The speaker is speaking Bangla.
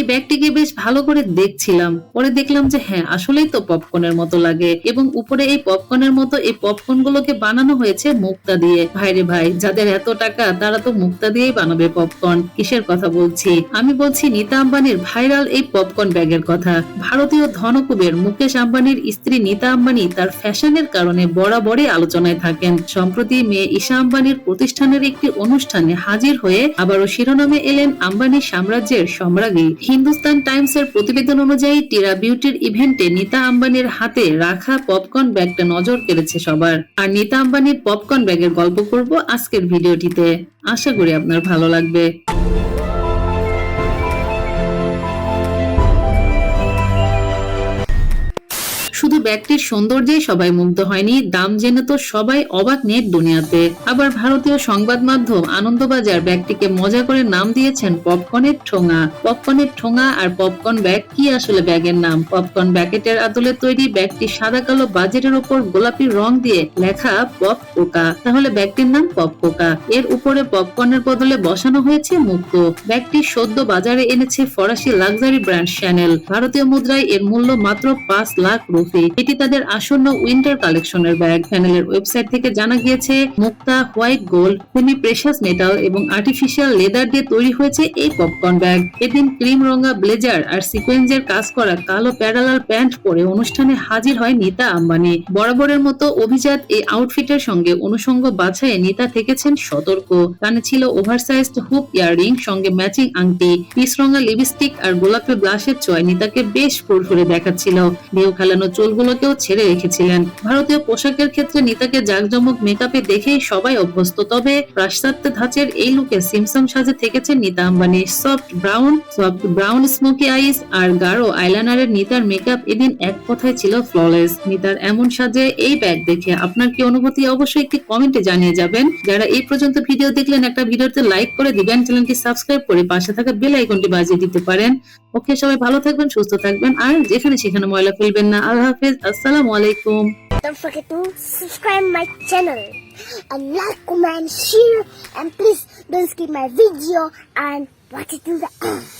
এই ব্যাগটিকে বেশ ভালো করে দেখছিলাম। পরে দেখলাম যে হ্যাঁ আসলেই তো পপকর্নের মতো লাগে এবং উপরে এই পপকর্নের মতো এই পপকর্ন গুলোকে বানানো হয়েছে মুক্তা দিয়ে। ভাইরে ভাই, যাদের এত টাকা, তারা তো মুক্তা দিয়েই বানাবে পপকর্ন। কিসের কথা বলছি? আমি বলছি নিতা আম্বানির ভাইরাল এই পপকর্ন ব্যাগের কথা। ভারতীয় ধনকুবের মুকেশ আম্বানির স্ত্রী নিতা আম্বানি তার ফ্যাশনের কারণে বরাবরই আলোচনায় থাকেন। সম্প্রতি মেয়ে ঈশা আম্বানির প্রতিষ্ঠানের একটি অনুষ্ঠানে হাজির হয়ে আবারও শিরোনামে এলেন আম্বানি সাম্রাজ্যের সম্রাজ্ঞী। হিন্দুস্তান টাইমস এর প্রতিবেদন অনুযায়ী টিরা বিউটির ইভেন্টে নিতা আম্বানির হাতে রাখা পপকর্ন ব্যাগটা নজর কেড়েছে সবার। আর নিতা আম্বানির পপকর্ন ব্যাগের গল্প করব আজকের ভিডিওটিতে। আশা করি আপনার ভালো লাগবে। শুধু ব্যাগটির সৌন্দর্যেই সবাই মুগ্ধ হয়নি, দাম জেনে তো সবাই অবাক নেট দুনিয়াতে। আবার ভারতীয় সংবাদ মাধ্যম আনন্দবাজার ব্যাগটিকে মজা করে নাম দিয়েছেন পপকর্নের ঠোঙা। পপকর্নের ঠোঙা আর পপকর্ন ব্যাগ কি আসলে ব্যাগের নাম? পপকর্ন ব্যাকেটের আদলে তৈরি ব্যাগটি সাদা কালো বাজেটের ওপর গোলাপি রং দিয়ে লেখা পপ পোকা তাহলে ব্যাগটির নাম পপ পোকা এর উপরে পপকর্নের বদলে বসানো হয়েছে মুক্ত। ব্যাগটি সদ্য বাজারে এনেছে ফরাসি লাক্সারি ব্র্যান্ড শ্যানেল। ভারতীয় মুদ্রায় এর মূল্য মাত্র পাঁচ লাখ রুপি। এটি তাদের আসন্ন উইন্টার কালেকশনের ব্যাগ প্যানেলের ওয়েবসাইট থেকে জানা গিয়েছে, মুক্তা white gold semi precious metal এবং আর্টিফিশিয়াল লেদার দিয়ে তৈরি হয়েছে এই পপকর্ন ব্যাগ এদিন ক্রিম রঙা ব্লেজার আর সিকোয়েন্সের কাজ করা কালো প্যারালাল প্যান্ট পরে অনুষ্ঠানে হাজির হয় নিতা আম্বানি। বরাবরের মতো অভিজাত এই আউটফিটের সঙ্গে অনুষঙ্গ বাছাইয়ে নিতা থেকেছেন সতর্ক। কানে ছিল ওভারসাইজড হুপ ইয়াররিং সঙ্গে ম্যাচিং আংটি। পিস রঙা লিপস্টিক আর গোলাপের ব্লাশের চয় নিতাকে বেশ ফুরফুরে দেখাচ্ছিল। ঢেউ খেলানো চুলগুলোকেও ছেড়ে রেখেছিলেন। ভারতীয় পোশাকের ক্ষেত্রে নিতাকে জাঁকজমক মেকআপে দেখেই সবাই অভ্যস্ত। তবে পাশ্চাত্য ধাঁচের এই লুকে সিমসম সাজে থেকেছেন Nita Ambani. Soft brown soft brown smoky eyes আর গাঢ় আইলাইনারের নিতার মেকআপ এদিন এক কথায় ছিল ফ্ললেস। নিতার এমন সাজে এই ব্যাগ দেখে আপনার কি অনুভূতি? অবশ্যই একটি কমেন্টে জানিয়ে যাবেন। যারা এই পর্যন্ত ভিডিও দেখলেন, একটা ভিডিওতে লাইক করে দিবেন। চ্যানেলটি সাবস্ক্রাইব করে পাশে থাকা বেল আইকনটি বাজিয়ে দিতে পারেন। ওকে সবাই ভালো থাকবেন সুস্থ থাকবেন আর যেখানে সেখানে ময়লা ফেলবেন না আল্লাহ হাফেজ আসসালামু আলাইকুম Don't forget to subscribe my channel and like, comment, share, and please don't skip my video and watch it to the end.